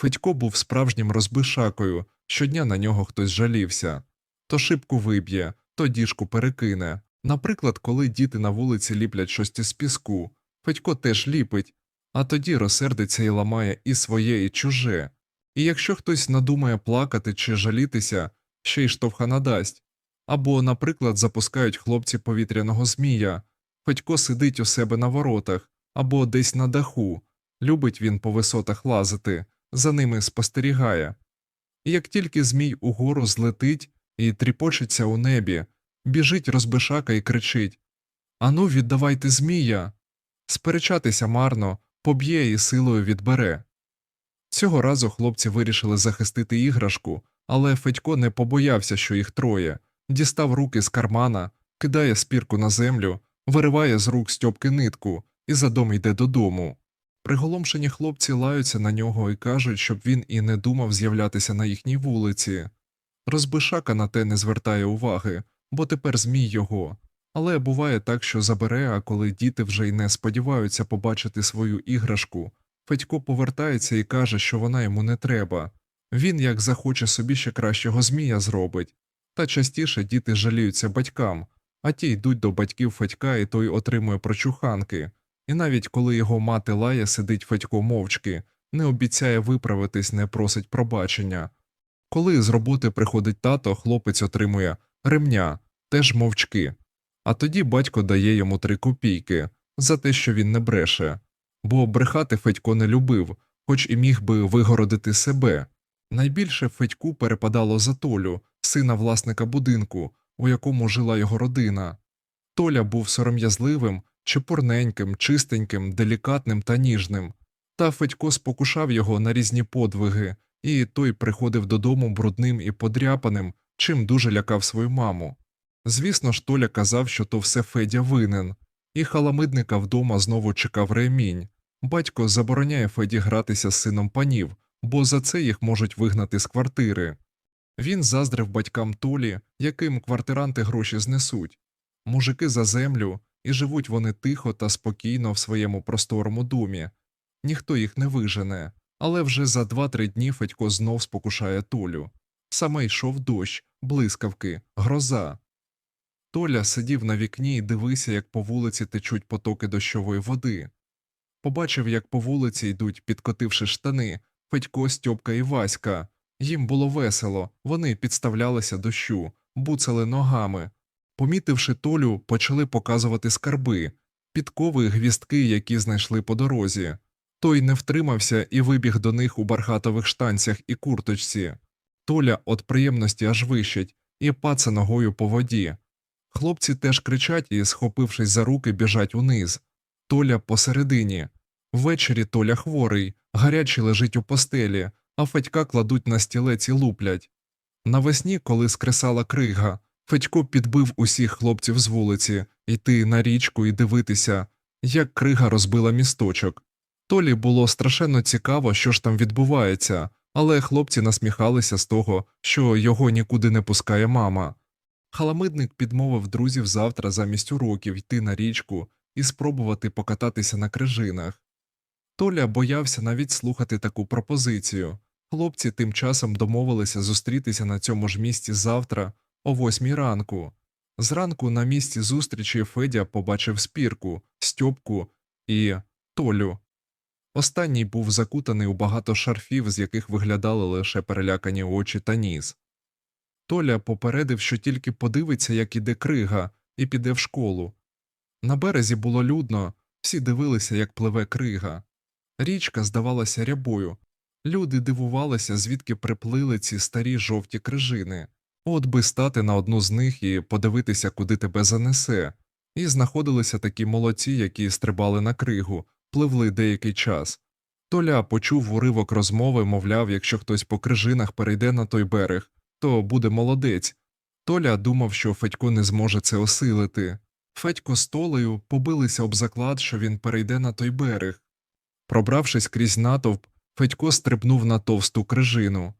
Федько був справжнім розбишакою, щодня на нього хтось жалівся. То шибку виб'є, то діжку перекине. Наприклад, коли діти на вулиці ліплять щось із піску, Федько теж ліпить, а тоді розсердиться і ламає і своє, і чуже. І якщо хтось надумає плакати чи жалітися, ще й штовха надасть. Або, наприклад, запускають хлопці повітряного змія, Федько сидить у себе на воротах або десь на даху, любить він по висотах лазити, за ними спостерігає. Як тільки змій угору злетить і тріпочеться у небі, біжить розбишака і кричить Ану, віддавайте змія. Сперечатися марно, поб'є і силою відбере. Цього разу хлопці вирішили захистити іграшку, але Федько не побоявся, що їх троє, дістав руки з кармана, кидає спірку на землю, вириває з рук Стьопки нитку і задом йде додому. Приголомшені хлопці лаються на нього і кажуть, щоб він і не думав з'являтися на їхній вулиці. Розбишака на те не звертає уваги, бо тепер змій його. Але буває так, що забере, а коли діти вже й не сподіваються побачити свою іграшку, Федько повертається і каже, що вона йому не треба. Він, як захоче собі ще кращого змія зробить. Та частіше діти жаліються батькам, а ті йдуть до батьків Федька, і той отримує прочуханки. І навіть коли його мати лає, сидить Федько мовчки, не обіцяє виправитись, не просить пробачення. Коли з роботи приходить тато, хлопець отримує ремня, теж мовчки. А тоді батько дає йому три копійки за те, що він не бреше, бо брехати Федько не любив, хоч і міг би вигородити себе. Найбільше Федьку перепадало за Толю, сина власника будинку, у якому жила його родина. Толя був сором'язливим, чепурненьким, чистеньким, делікатним та ніжним. Та Федько спокушав його на різні подвиги, і той приходив додому брудним і подряпаним, чим дуже лякав свою маму. Звісно ж, Толя казав, що то все Федя винен, і халамидника вдома знову чекав ремінь. Батько забороняє Феді гратися з сином панів, бо за це їх можуть вигнати з квартири. Він заздрив батькам Толі, яким квартиранти гроші знесуть. Мужики за землю, і живуть вони тихо та спокійно в своєму просторому домі. Ніхто їх не вижене, але вже за два-три дні Федько знов спокушає Толю. Саме йшов дощ, блискавки, гроза. Толя сидів на вікні і дивився, як по вулиці течуть потоки дощової води. Побачив, як по вулиці йдуть, підкотивши штани, Федько, Стьопка і Васька. Їм було весело, вони підставлялися дощу, буцали ногами. Помітивши Толю, почали показувати скарби, підкови гвістки, які знайшли по дорозі. Той не втримався і вибіг до них у бархатових штанцях і курточці. Толя от приємності аж вищить і паце ногою по воді. Хлопці теж кричать і, схопившись за руки, біжать униз. Толя посередині. Ввечері Толя хворий, гарячий лежить у постелі, а Федька кладуть на стілець і луплять. Навесні, коли скресала крига, Федько підбив усіх хлопців з вулиці йти на річку і дивитися, як крига розбила місточок. Толі було страшенно цікаво, що ж там відбувається, але хлопці насміхалися з того, що його нікуди не пускає мама. Халамидник підмовив друзів завтра замість уроків йти на річку і спробувати покататися на крижинах. Толя боявся навіть слухати таку пропозицію. Хлопці тим часом домовилися зустрітися на цьому ж місці завтра о восьмій ранку. Зранку на місці зустрічі Федя побачив спірку, Стьопку і Толю. Останній був закутаний у багато шарфів, з яких виглядали лише перелякані очі та ніс. Толя попередив, що тільки подивиться, як іде крига, і піде в школу. На березі було людно, всі дивилися, як пливе крига. Річка здавалася рябою. Люди дивувалися, звідки приплили ці старі жовті крижини. От би стати на одну з них і подивитися, куди тебе занесе. І знаходилися такі молодці, які стрибали на кригу, пливли деякий час. Толя почув уривок розмови, мовляв, якщо хтось по крижинах перейде на той берег, то буде молодець. Толя думав, що Федько не зможе це осилити. Федько з Толею побилися об заклад, що він перейде на той берег. Пробравшись крізь натовп, Федько стрибнув на товсту крижину.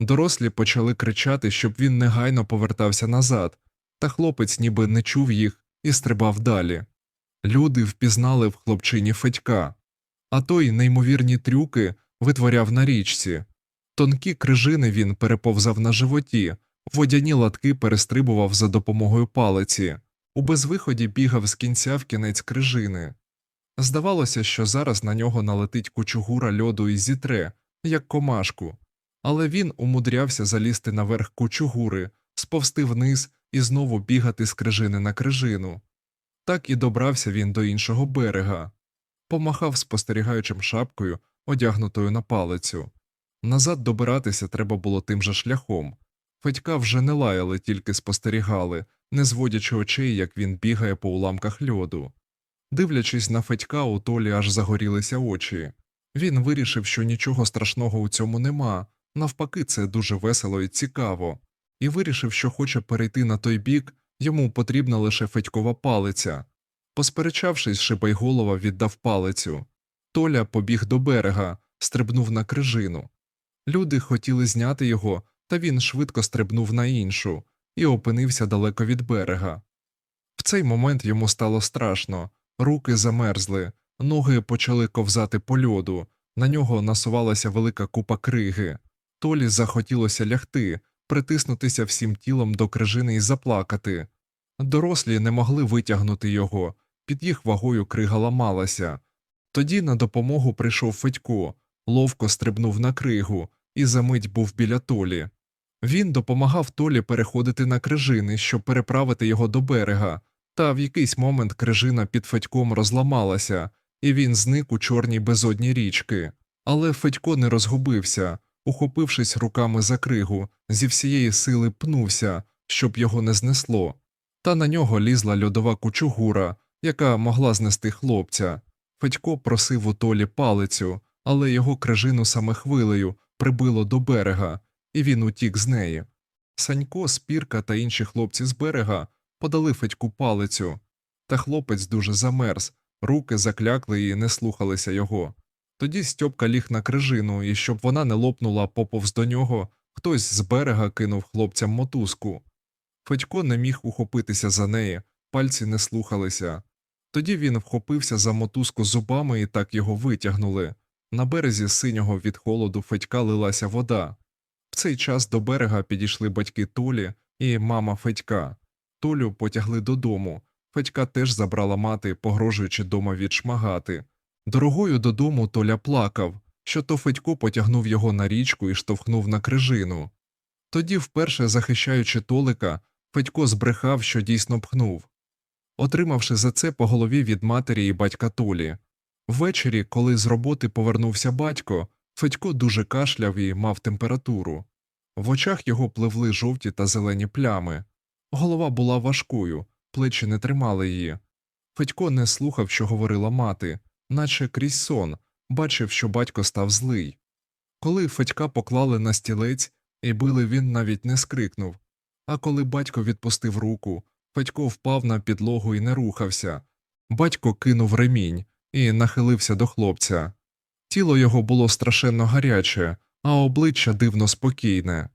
Дорослі почали кричати, щоб він негайно повертався назад, та хлопець ніби не чув їх і стрибав далі. Люди впізнали в хлопчині Федька, а той неймовірні трюки витворяв на річці. Тонкі крижини він переповзав на животі, водяні латки перестрибував за допомогою палиці, у безвиході бігав з кінця в кінець крижини. Здавалося, що зараз на нього налетить кучугура льоду і зітре, як комашку, але він умудрявся залізти наверх кучугури, сповзти вниз і знову бігати з крижини на крижину. Так і добрався він до іншого берега, помахав спостерігаючим шапкою, одягнутою на палицю. Назад добиратися треба було тим же шляхом. Федька вже не лаяли, тільки спостерігали, не зводячи очей, як він бігає по уламках льоду. Дивлячись на Федька, у Толі аж загорілися очі. Він вирішив, що нічого страшного у цьому нема, навпаки, це дуже весело і цікаво, і вирішив, що хоче перейти на той бік, йому потрібна лише Федькова палиця. Посперечавшись, Шибайголова віддав палицю. Толя побіг до берега, стрибнув на крижину. Люди хотіли зняти його, та він швидко стрибнув на іншу і опинився далеко від берега. В цей момент йому стало страшно, руки замерзли, ноги почали ковзати по льоду, на нього насувалася велика купа криги. Толі захотілося лягти, притиснутися всім тілом до крижини і заплакати. Дорослі не могли витягнути його, під їх вагою крига ламалася. Тоді на допомогу прийшов Федько, ловко стрибнув на кригу і за мить був біля Толі. Він допомагав Толі переходити на крижини, щоб переправити його до берега, та в якийсь момент крижина під Федьком розламалася, і він зник у чорній безодні річки. Але Федько не розгубився, ухопившись руками за кригу, зі всієї сили пнувся, щоб його не знесло. Та на нього лізла льодова кучугура, яка могла знести хлопця. Федько просив у Толі палицю, але його крижину саме хвилею прибило до берега, і він утік з неї. Санько, Спірка та інші хлопці з берега подали Федьку палицю, та хлопець дуже замерз, руки заклякли і не слухалися його. Тоді Стьопка ліг на крижину, і щоб вона не лопнула поповз до нього, хтось з берега кинув хлопцям мотузку. Федько не міг ухопитися за неї, пальці не слухалися. Тоді він вхопився за мотузку зубами і так його витягнули. На березі синього від холоду Федька лилася вода. В цей час до берега підійшли батьки Толі і мама Федька. Толю потягли додому. Федька теж забрала мати, погрожуючи дома відшмагати. Дорогою додому Толя плакав, що то Федько потягнув його на річку і штовхнув на крижину. Тоді, вперше захищаючи Толика, Федько збрехав, що дійсно пхнув, отримавши за це по голові від матері і батька Толі. Ввечері, коли з роботи повернувся батько, Федько дуже кашляв і мав температуру. В очах його пливли жовті та зелені плями. Голова була важкою, плечі не тримали її. Федько не слухав, що говорила мати, наче крізь сон, бачив, що батько став злий. Коли Федька поклали на стілець і били, він навіть не скрикнув. А коли батько відпустив руку, Федько впав на підлогу і не рухався. Батько кинув ремінь і нахилився до хлопця. Тіло його було страшенно гаряче, а обличчя дивно спокійне.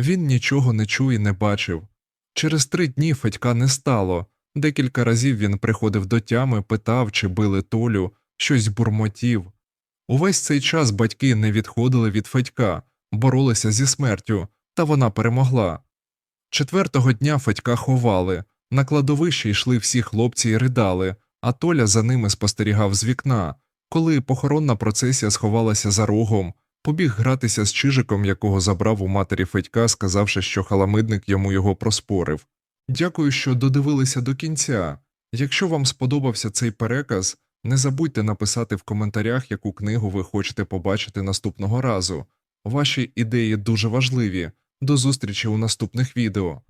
Він нічого не чув і не бачив. Через три дні Федька не стало. Декілька разів він приходив до тями, питав, чи били Толю, щось бурмотів. Увесь цей час батьки не відходили від Федька, боролися зі смертю, та вона перемогла. Четвертого дня Федька ховали, на кладовище йшли всі хлопці і ридали, а Толя за ними спостерігав з вікна. Коли похоронна процесія сховалася за рогом, побіг гратися з чижиком, якого забрав у матері Федька, сказавши, що халамидник йому його проспорив. Дякую, що додивилися до кінця. Якщо вам сподобався цей переказ, не забудьте написати в коментарях, яку книгу ви хочете побачити наступного разу. Ваші ідеї дуже важливі. До зустрічі у наступних відео.